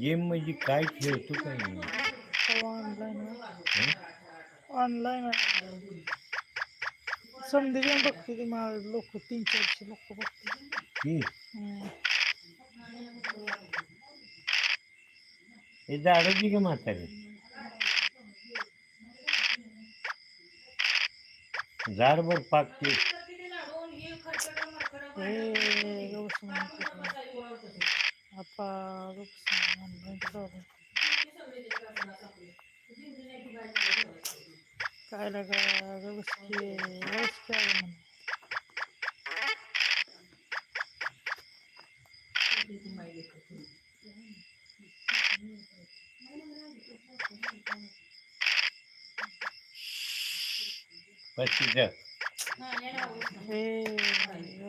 Game म्हणजे काय खेळतो काय नाही? ऑनलाईन? ऑनलाईन समधी गेम बघते ती लोक तीन चारशे लोक बघते. हे झाडाची का म्हातारी? झाडभर पाकते. हे गवस आपा गवस ऑनलाईन चालू काय लागा गवस की गवस की आहे म्हणे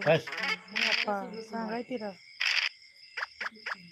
बस तिथं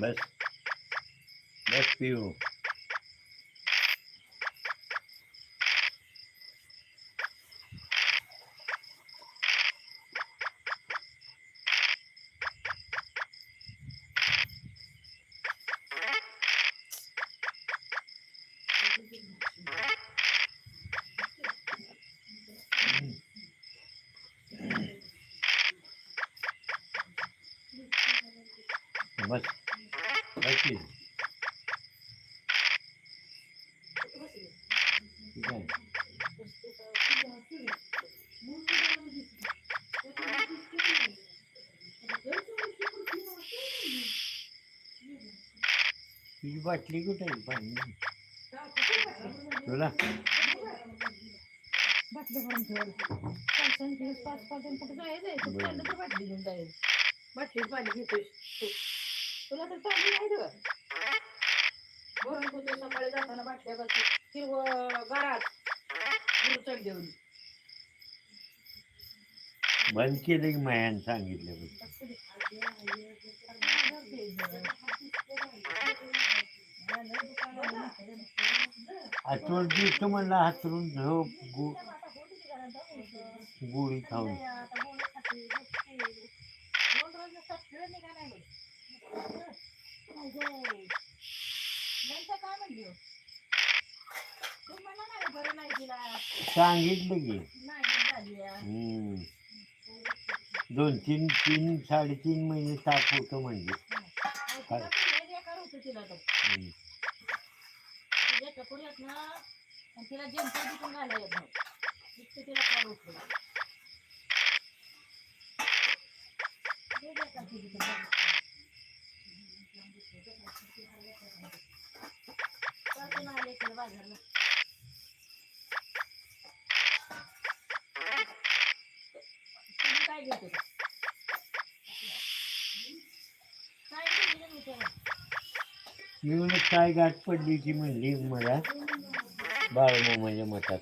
बस बस पिऊ बस बस की ठीक आहे तुझी बाटली कुठे पाणी तुला बाटली भरून ठेवलं पाच जण कुठे तू. चाललं तर बाटली घेऊन बाटली पाणी घेतोय. तू तुला तर पाणी नाही भरून होतो सकाळी जाताना बाटल्या घरात. गुरु चढ देऊन. बंद केलं की मायानं सांगितलं. आठवण दिवस म्हणला हातरून झोप गु गोळी खाऊन. सांगितलं की. दोन तीन तीन साडेतीन महिने ताप होतं म्हणजे तिला पण तिला तिच्या टकोऱ्यात ना आणि तिला तिथून घालायला येत नाही इतकं तिला फार होतं आले तिला बाजारला. तुम्ही काय घेते होता? काय घेतलं येऊन काय गाठ पडली ती म्हणली मला? बाळूमामाच्या मतात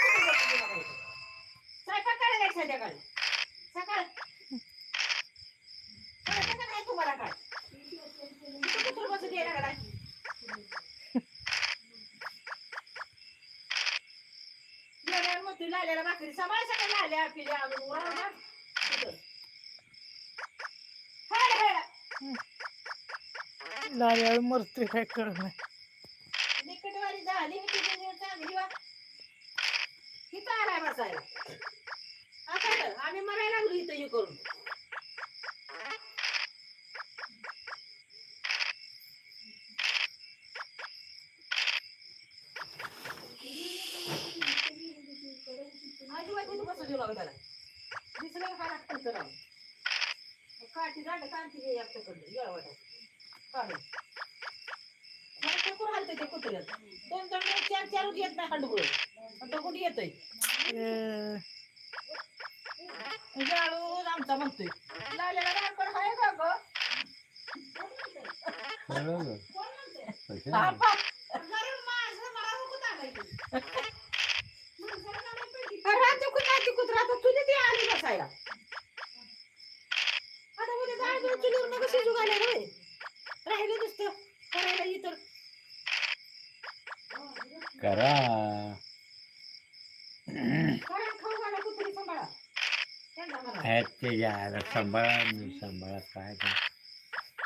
कुठे गेली तुला माहिती? स्वयंपाक करायला एक संध्याकाळी. सकाळ. करायचं का नाही तुम्हाला काय? म्हणतोय लाल्याला भाकरी समाय सकाळ लाल्या पिल्या आणून. तिथं. लाल्यावर मरतोय काय कळत नाही. निकटवारी झाली की तिची निवड चांगली वा. इथं आलाय बसायला. आम्ही मरायला लागलो इथं हे करून. लागत त्याला दिसलं का काय लागतं करावं काठी झाड कांती घे येळवटा काढून. कुकुर ते कुत्र्यात. दोन दोन वेळेस चार चार येत नाही हंडगुळ. तो कुठे येतोय? जाळून आमचा म्हणतोय. बाळपण आहे का ग? कुत्रा ती कुत्रा तर तुझी ती आली बसायला. आता उद्या डाळ बिळ चुलीवर नका शिजू घालायला होय. राहिलं नुसतं. करायला इतर करा. करा खाऊ घाला कुत्री सांभाळा. त्यांना म्हणा. आहेत ते यायला सांभाळा मी सांभाळा काय ते.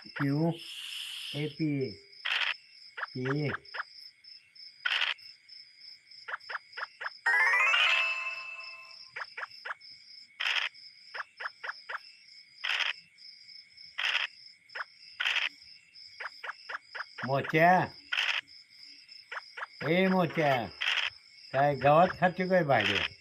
पिऊ. हे पिये. पिये. मोच्या. ए मोच्या काय गावात खाते काय भाडे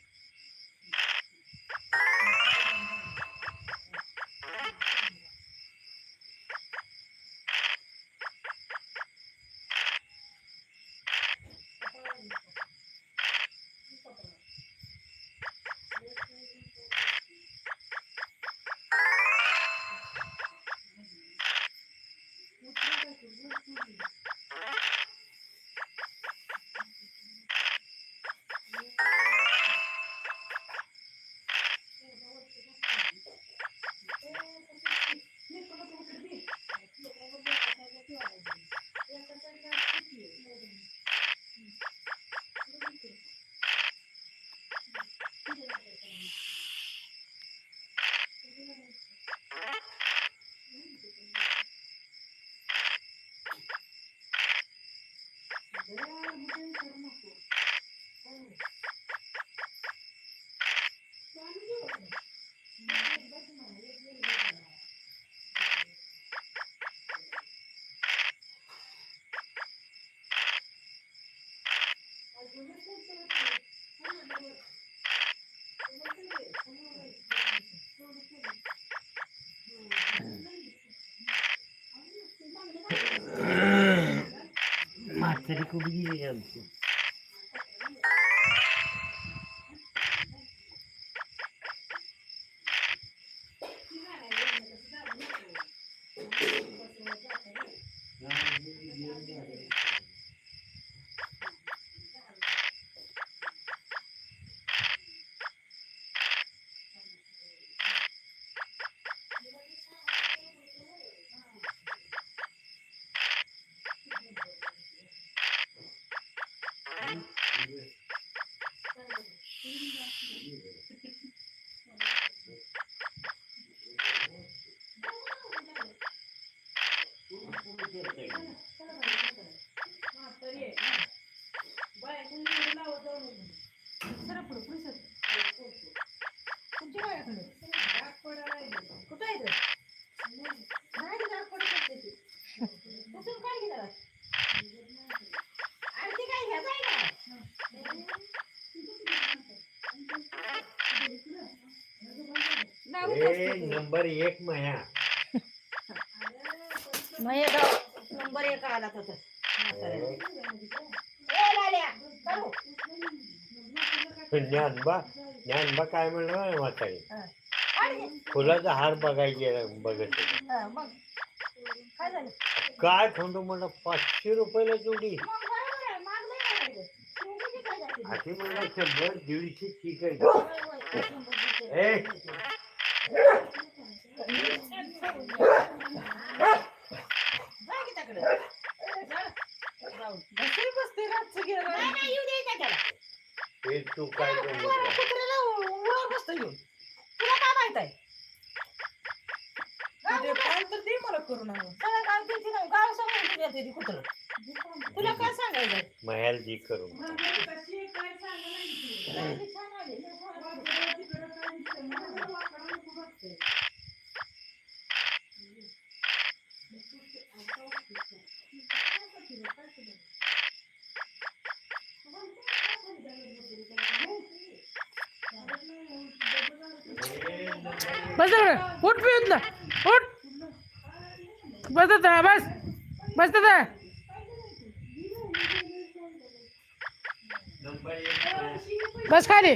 म्हातारी कुठे गेली आमची ए नंबर एक माया. माया एक आला तसं ए लाल्या चालू ज्ञानबा ज्ञानबा काय म्हणलं म्हातारी? आणि फुलाचा हार बघायचे बघत. हा, काय झालं? काय खंडू म्हणलं पाचशे रुपयाला जोडी? आधी म्हणलं शंभर दीडशे ठीक आहे जाऊ. बसरी बसते रातचं गेलं नाही, नाही, येऊ द्यायचं त्याला. हे तू काय म्हणलं कुत्र्याला बसतं येऊन. तुला काय माहीत आहे? ते कुत्रं- पाल तर दे मला करून आणून. सगळं गाव किती ना- गाव समोर तुझ्या ते कुत्रं. तुला काय सांगायचं महल जी करून छान आले. बस उठ पिऊत ना उठ. बस आता बस. बस आता बस खाली.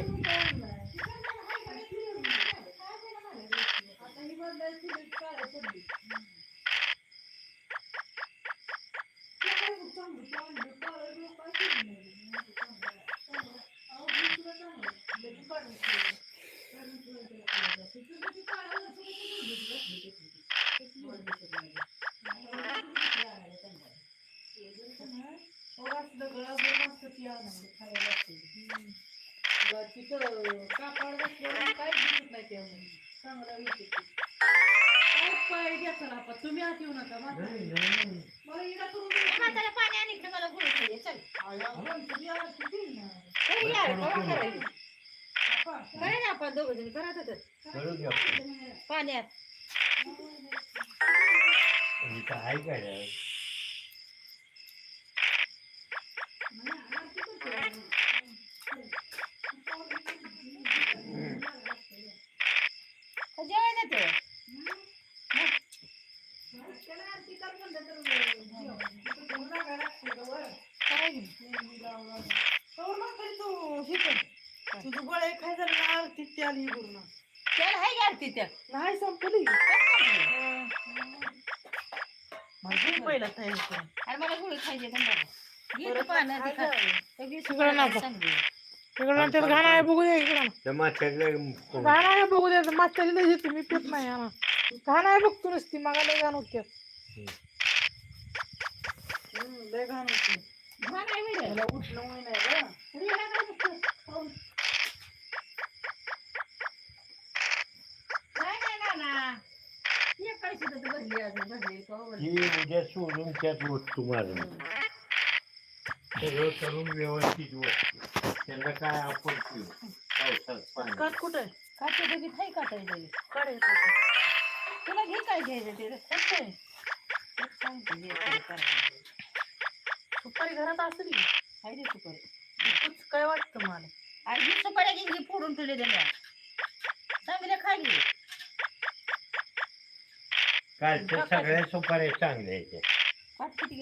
चांगलं दिसत ते. काय आपण. तुम्ही आत येऊ नका म्हातारे. करून पाणी आणि इकडे मला गुळ खायचे चल आला किती ना. घरी या, कवा करू. ना आपण दोघ जण करा तर करू घ्या आपण. पाण्यात आणि काय करायचं जेवायला ते त्याला आरती कर म्हणलं तर जेव. तिथं जेवू नका, लागतं गं वर. करू नका तू हे कर. तुझं गोळ्या ती आली त्याला नाही संपली. अरे पहिला तयारी कर. मला गुळ खायचे पण घे परत पानं खाय ती खा. जावं. सगळी तिकडं नको. सुकं चांगली. इकडं त्यात घाण आहे बघू दे इकडं. त्या म्हाताऱ्याला घाण आहे बघू दे. मागच्या लय येते मी पित नाही आणा घाण आहे बघतो नुसती. मला लय घाण होते. हम्म, लय घाण होती. ही उद्या सोडून त्यात वस्तू मारून सगळं करून व्यवस्थित वस्तू त्यांना काय आपण पिऊ पावसात पाणी काट कुठं? काटे दोघी थाई काटाय दोघी. काढ हे काट. तुला घे काय घ्यायचं ते रे. काट आहे. एक सांगते घे काय करायचं. सुपारी घरात असली हाय रे सुपारी. तूच काय वाटतं मला. अरे ही सुपाऱ्या घे फोडून ठेवले त्यांना चांगल्या खाली कालच्या सगळ्या सुपाऱ्या चांगल्या आहेत. किती